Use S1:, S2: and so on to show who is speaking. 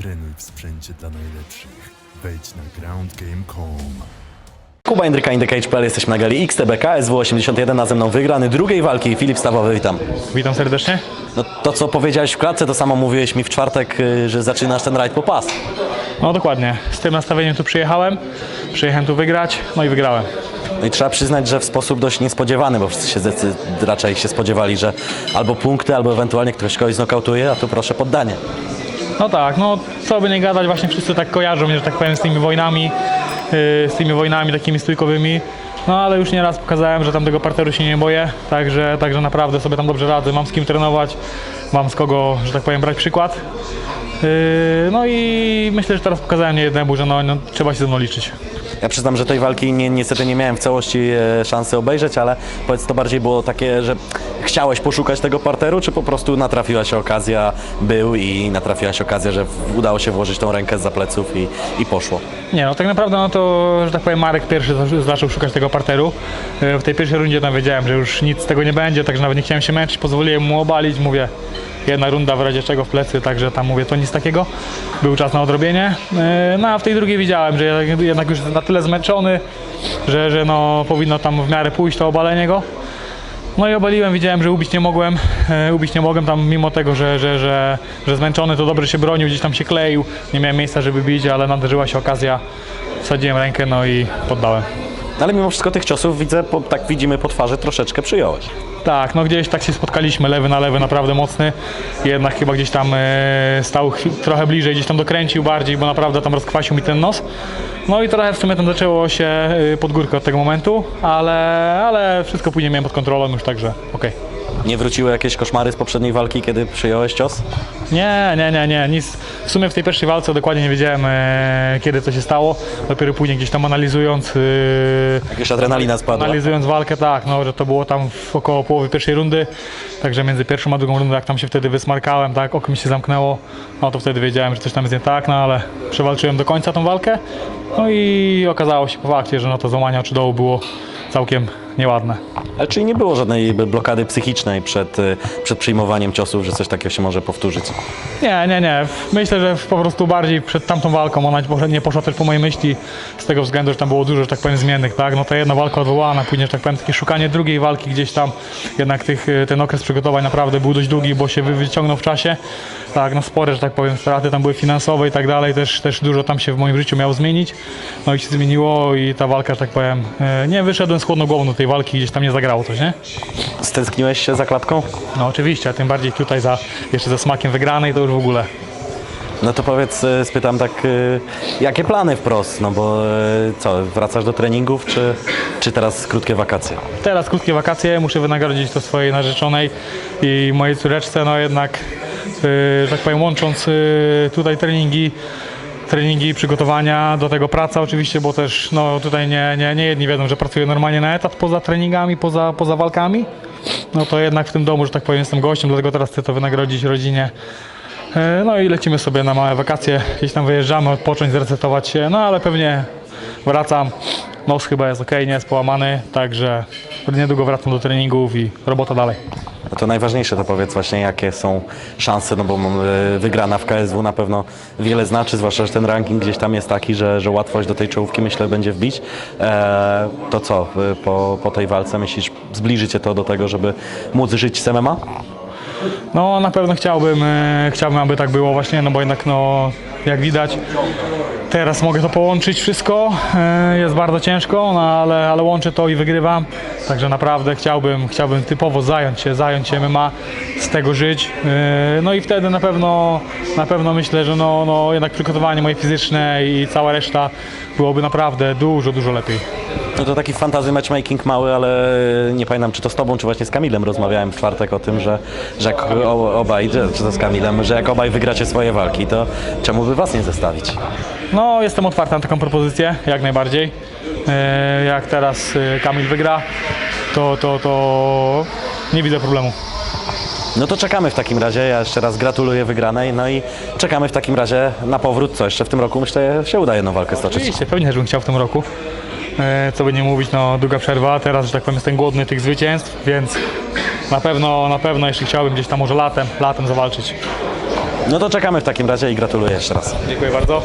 S1: Trenuj w sprzęcie dla najlepszych. Wejdź na groundgame.com.
S2: Kuba Indryka, Indicage.pl, jesteśmy na gali XTB KSW 81, na ze mną wygrany drugiej walki Filip Stawowy, witam.
S3: Witam serdecznie.
S2: No, to co powiedziałeś w klatce, to samo mówiłeś mi w czwartek, y, że zaczynasz ten rajd po pas.
S3: No dokładnie. Z tym nastawieniem tu przyjechałem. Przyjechałem tu wygrać, no i wygrałem.
S2: No i trzeba przyznać, że w sposób dość niespodziewany, bo wszyscy się zdecy- raczej się spodziewali, że albo punkty, albo ewentualnie ktoś kogoś znokautuje, a tu proszę poddanie.
S3: No tak, no co by nie gadać, właśnie wszyscy tak kojarzą mnie, że tak powiem, z tymi wojnami, yy, z tymi wojnami takimi stójkowymi. No ale już nieraz pokazałem, że tam tego parteru się nie boję, także, także naprawdę sobie tam dobrze radzę. Mam z kim trenować, mam z kogo, że tak powiem, brać przykład. Yy, no i myślę, że teraz pokazałem nie jednemu, że no, no, trzeba się ze mną liczyć.
S2: Ja przyznam, że tej walki nie, niestety nie miałem w całości e, szansy obejrzeć, ale powiedz, to bardziej było takie, że chciałeś poszukać tego parteru, czy po prostu natrafiła się okazja, był i natrafiła się okazja, że udało się włożyć tą rękę za pleców i, i poszło.
S3: Nie, no tak naprawdę no to, że tak powiem, Marek pierwszy za- zaczął szukać tego parteru. E, W tej pierwszej rundzie tam wiedziałem, że już nic z tego nie będzie, także nawet nie chciałem się męczyć, pozwoliłem mu obalić, mówię, jedna runda w razie czego w plecy, także tam mówię, to nic takiego. Był czas na odrobienie. E, No a w tej drugiej widziałem, że jednak- już na tyle zmęczony, że, że no powinno tam w miarę pójść to obalenie go. No i obaliłem, widziałem, że ubić nie mogłem, e, ubić nie mogłem tam mimo tego, że, że, że, że zmęczony to dobrze się bronił, gdzieś tam się kleił, nie miałem miejsca, żeby bić, ale nadarzyła się okazja, wsadziłem rękę, no i poddałem.
S2: No Ale mimo wszystko tych ciosów widzę, po, tak widzimy po twarzy, troszeczkę przyjąłeś.
S3: Tak, no gdzieś tak się spotkaliśmy, lewy na lewy, naprawdę mocny, jednak chyba gdzieś tam e, stał trochę bliżej, gdzieś tam dokręcił bardziej, bo naprawdę tam rozkwasił mi ten nos. No i trochę w sumie tam zaczęło się e, pod górkę od tego momentu, ale, ale wszystko później miałem pod kontrolą już, także okej.
S2: Nie wróciły jakieś koszmary z poprzedniej walki, kiedy przyjąłeś cios?
S3: Nie, nie, nie, nie, nic. W sumie w tej pierwszej walce dokładnie nie wiedziałem, e, kiedy to się stało. Dopiero później gdzieś tam analizując, e,
S2: adrenalina spadła?
S3: analizując walkę, tak, no, że to było tam w około połowy pierwszej rundy. Także między pierwszą a drugą rundą, jak tam się wtedy wysmarkałem, tak, oko mi się zamknęło, no to wtedy wiedziałem, że coś tam jest nie tak, no ale przewalczyłem do końca tą walkę. No i okazało się po fakcie, że no to złamanie oczu dołu było całkiem nieładne.
S2: Ale czyli nie było żadnej blokady psychicznej przed, y, przed przyjmowaniem ciosów, że coś takiego się może powtórzyć?
S3: Nie, nie, nie. Myślę, że po prostu bardziej przed tamtą walką ona nie poszła też po mojej myśli z tego względu, że tam było dużo, że tak powiem, zmiennych, tak? No to jedna walka odwołana, później, że tak powiem, takie szukanie drugiej walki gdzieś tam. Jednak tych, y, ten okres przygotowań naprawdę był dość długi, bo się wy- wyciągnął w czasie. Tak, no spore, że tak powiem, straty tam były finansowe i tak dalej, też, też dużo tam się w moim życiu miało zmienić. No i się zmieniło i ta walka, że tak powiem, y, nie wyszedłem z chłodną głową do tej walki, gdzieś tam nie zagrało coś, nie?
S2: Stęskniłeś się za klatką?
S3: No oczywiście, a tym bardziej tutaj za, jeszcze za smakiem wygranej to już w ogóle.
S2: No to powiedz, y, spytam tak, y, jakie plany wprost? No bo y, co, wracasz do treningów, czy, czy teraz krótkie wakacje?
S3: Teraz krótkie wakacje, muszę wynagrodzić to swojej narzeczonej i mojej córeczce, no jednak, że tak powiem, łącząc tutaj treningi, treningi, przygotowania, do tego praca oczywiście, bo też no, tutaj nie, nie, nie jedni wiedzą, że pracuję normalnie na etat poza treningami, poza, poza walkami. No to jednak w tym domu, że tak powiem, jestem gościem, dlatego teraz chcę to wynagrodzić rodzinie. Yy, No i lecimy sobie na małe wakacje, gdzieś tam wyjeżdżamy, odpocząć, zresetować się, no ale pewnie wracam. Nos chyba jest ok, nie jest połamany, także niedługo wracam do treningów i robota dalej.
S2: No to najważniejsze to powiedz właśnie, jakie są szanse, no bo y, wygrana w KSW na pewno wiele znaczy, zwłaszcza, że ten ranking gdzieś tam jest taki, że, że łatwość do tej czołówki myślę będzie wbić. E, to co, y, po, po tej walce myślisz, zbliży Cię to do tego, żeby móc żyć z MMA?
S3: No na pewno chciałbym, e, chciałbym, aby tak było właśnie, no bo jednak no jak widać teraz mogę to połączyć wszystko, e, jest bardzo ciężko, no ale, ale łączę to i wygrywam, także naprawdę chciałbym, chciałbym typowo zająć się, zająć się MMA, z tego żyć, e, no i wtedy na pewno, na pewno myślę, że no, no jednak przygotowanie moje fizyczne i cała reszta byłoby naprawdę dużo, dużo lepiej.
S2: No to taki fantazy matchmaking mały, ale nie pamiętam, czy to z Tobą, czy właśnie z Kamilem rozmawiałem w czwartek o tym, że, że jak obaj, czy to z Kamilem, że jak obaj wygracie swoje walki, to czemu by Was nie zestawić?
S3: No, jestem otwarty na taką propozycję, jak najbardziej. E, Jak teraz e, Kamil wygra, to, to, to nie widzę problemu.
S2: No to czekamy w takim razie. Ja jeszcze raz gratuluję wygranej. No i czekamy w takim razie na powrót. Co jeszcze w tym roku myślę się uda jedną walkę stoczyć.
S3: Oczywiście, pewnie, żebym chciał w tym roku. E, Co by nie mówić, no długa przerwa, teraz, że tak powiem, jestem głodny tych zwycięstw, więc na pewno, na pewno jeszcze chciałbym gdzieś tam może latem, latem zawalczyć.
S2: No to czekamy w takim razie i gratuluję jeszcze raz.
S3: Dziękuję bardzo.